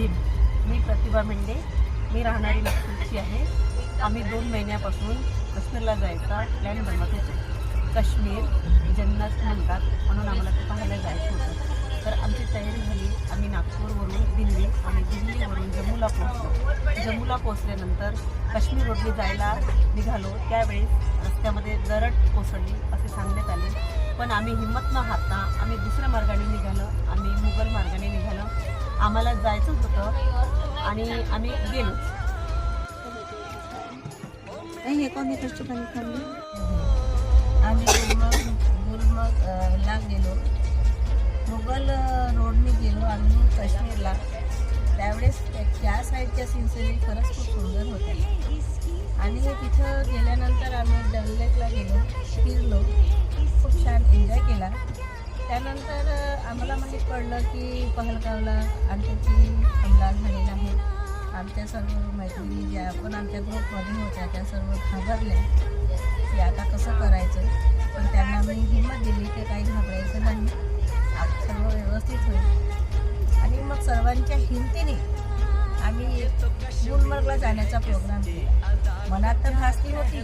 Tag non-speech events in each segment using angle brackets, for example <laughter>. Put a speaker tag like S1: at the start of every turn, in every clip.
S1: भीम मी प्रतिभा मेंढे. मी राहणारी नागपूरची आहे. आम्ही दोन महिन्यापासून काश्मीरला जायचा प्लॅन बनवत होतो. काश्मीर जन्नत म्हणतात म्हणून आम्हाला ते पाहायला जायचं होतं. तर आमची तयारी झाली. आम्ही नागपूरवरून दिल्ली आणि दिल्लीवरून जम्मूला पोहोचलो. जम्मूला पोहोचल्यानंतर काश्मीर रोडने जायला निघालो. त्यावेळेस रस्त्यामध्ये दरड कोसळली असे सांगण्यात आले. पण आम्ही हिंमत न हारता आम्ही दुसऱ्या मार्गाने निघालो. आम्ही मुघल मार्गाने निघालो. आम्हाला जायचंच होतं आणि आम्ही गेलो.
S2: हे कोणी कष्ट पाणी खाल्ली
S1: आम्ही गुलमर्ग गुलमर्गला गेलो. मुघल रोडने गेलो आम्ही काश्मीरला. त्यावेळेस त्या- त्या साईडच्या सिनसरी खरंच खूप सुंदर होत्या. आणि तिथं गेल्यानंतर आम्ही डल लेकला गेलो फिरलो. खूप छान एन्जॉय केला. त्यानंतर आम्हाला म्हणजे माहीत पडलं की पहलगावला आमच्याची हमला झालेला आहे आमच्या सर्व मैत्रिणी ज्या पण आमच्या ग्रुपमध्ये होत्या त्या सर्व घाबरल्या की आता कसं करायचं? पण त्यांना मी हिंमत दिली की काही घाबरायचं नाही. सर्व व्यवस्थित होईल. आणि मग सर्वांच्या हिमतीने आम्ही गुलमर्गला जाण्याचा प्रोग्राम केला. मनात तर धास्ती होती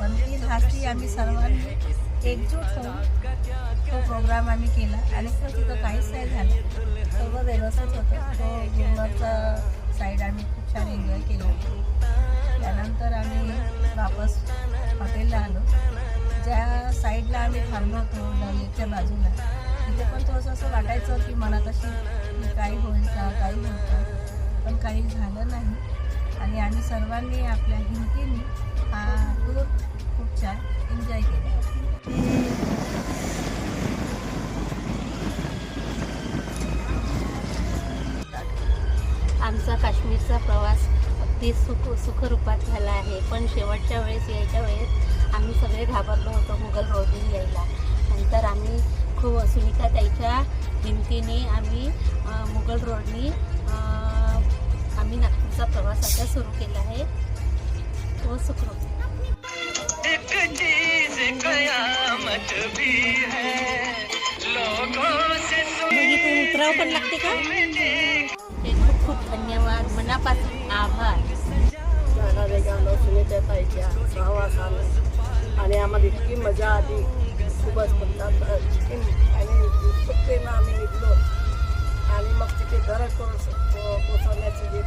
S1: पण ती धास्ती आम्ही सर्वांनी एकजूट होऊन तो प्रोग्राम आम्ही केला. आणि तिथं काहीच नाही झालं सर्व व्यवस्थित होतं. तो गुलमर्गचा साईड आम्ही खूप छान एन्जॉय केला. त्यानंतर आम्ही वापस हॉटेलला आलो. ज्या साईडला आम्ही थांबलो होतो डलेच्या बाजूला तिथे पण थोडंसं असं वाटायचं की मनात अशी काही होईल का काही होईल का. पण काही झालं नाही. आणि आम्ही सर्वांनी आपल्या हिमतीने हा
S2: काश्मीरचा प्रवास अगदी सुख सुखरूपात झाला आहे. पण शेवटच्या वेळेस यायच्या वेळेस आम्ही सगळे घाबरलो होतो मुघल रोडने यायला. नंतर आम्ही खूप सुनीता ताईच्या हिमतीने आम्ही मुघल रोडनी आम्ही नागपूरचा प्रवास आता सुरू केला आहे. तो सुखरूप.
S3: एक चीज कयामत भी है लोगों से
S2: इथून उतराव पण लागते का? धन्यवाद. मनापासून आभार.
S1: गाणारे गाणं सुनीता ताईच्या सहवासानं. आणि आम्हाला इतकी मजा आली. खूपच म्हणतात आणि खूप उत्सुकतेनं आम्ही निघलो. आणि मग तिथे घर पोचवण्याची जी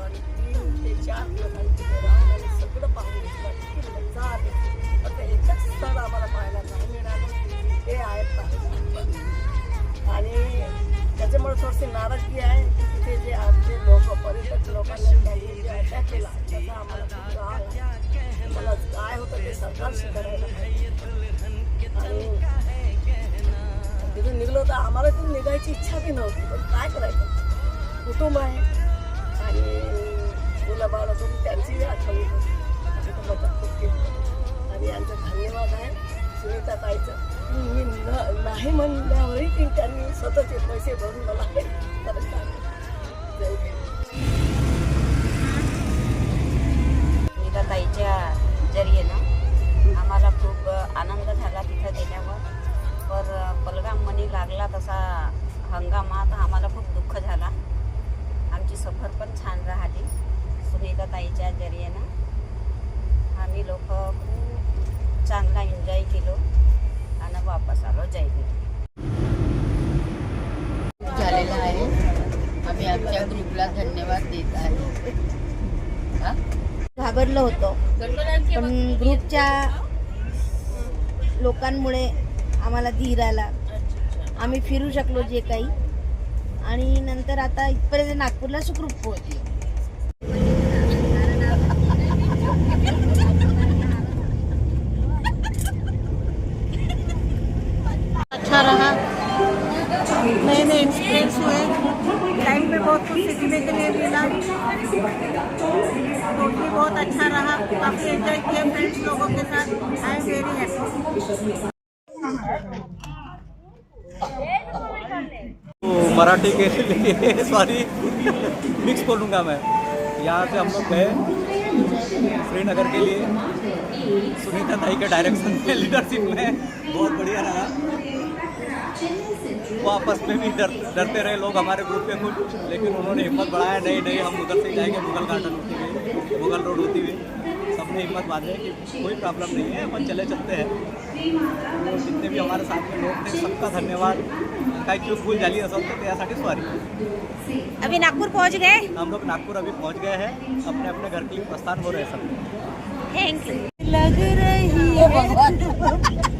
S1: आणि तीन ते चार राहून सगळं पाहून घेतलं एकच स्थळ आम्हाला पाहायला नाही मिळालं ते आहे पहलगाम. आणि त्याच्यामुळे थोडीशी नाराजगी आहे की तिथे जे आमचे लोक पर्यटक लोकांनी त्यांनी जे अटॅक केला त्याचा आम्हाला खूप राग आहे मला काय होतं ते सरकारशी करायला आणि तिथून निघलो तर आम्हाला तिथून निघायची इच्छा बी नव्हती पण काय करायचं कुटुंब आहे आणि मुलं असून तुम्ही त्यांचीही आठवण तर मदत खूप केली. आणि यांचं धन्यवाद आहे. सुनीता ताईचं. मी न नाही म्हणल्यावरही ती त्यांनी स्वतःचे पैसे भरून मला हे करत
S4: ताईच्या जरियेनं आम्हाला खूप आनंद झाला तिथं गेल्यावर. पर पलगाममध्ये लागला तसा हंगामात आम्हाला खूप दुःख झाला आमची सफर पण छान राहिली सुनीता ताईच्या जरियेनं. आम्ही लोक खूप चांगला एन्जॉय केलो आणि वापस आलो जय
S5: झालेला आहे. आम्ही आमच्या ग्रुपला धन्यवाद देत आहे. हा?
S2: घाबरलो होतो. पण ग्रुपच्या लोकांमुळे आम्हाला धीर आला. आम्ही फिरू शकलो जे काही. आणि नंतर आता इथपर्यंत नागपूरला सुखरूप पोहोचली.
S1: अच्छा रहा। नए नए एक्सपीरियंस हुए। टाइम पे बहुत कुछ सीखने के लिए मिला। बहुत अच्छा रहा। काफ़ी एंजॉय किया फ्रेंड्स लोगों के साथ। I am very happy
S6: Marathi के लिए सॉरी मिक्स बोलूँगा मैं। यहाँ से हम लोग गए श्रीनगर के लिए। सुनीता दाई के डायरेक्शन में लीडरशिप में। बहुत बढ़िया रहा। वो आपस में भी डर, डरते रहे लोग हमारे ग्रुप के कुछ, लेकिन उन्होंने हिम्मत बढ़ाया। नहीं नहीं, हम उधर से जाएँगे, मुगल गार्डन होती हुई, मुगल रोड होती हुई। सबने हिम्मत बांधे कि कोई प्रॉब्लम नहीं है अपन चले चलते हैं। तो जितने भी हमारे साथ में लोग थे सबका धन्यवाद। काही क्यों भूल झाली असेल तर त्यासाठी सॉरी
S7: अभी नागपुर पहुँच गए?
S6: हम लोग नागपुर अभी पहुँच गए हैं अपने अपने घर के लिए प्रस्थान हो रहे हैं सब।
S7: थैंक यू
S1: लग रही है। <laughs> <laughs> <laughs>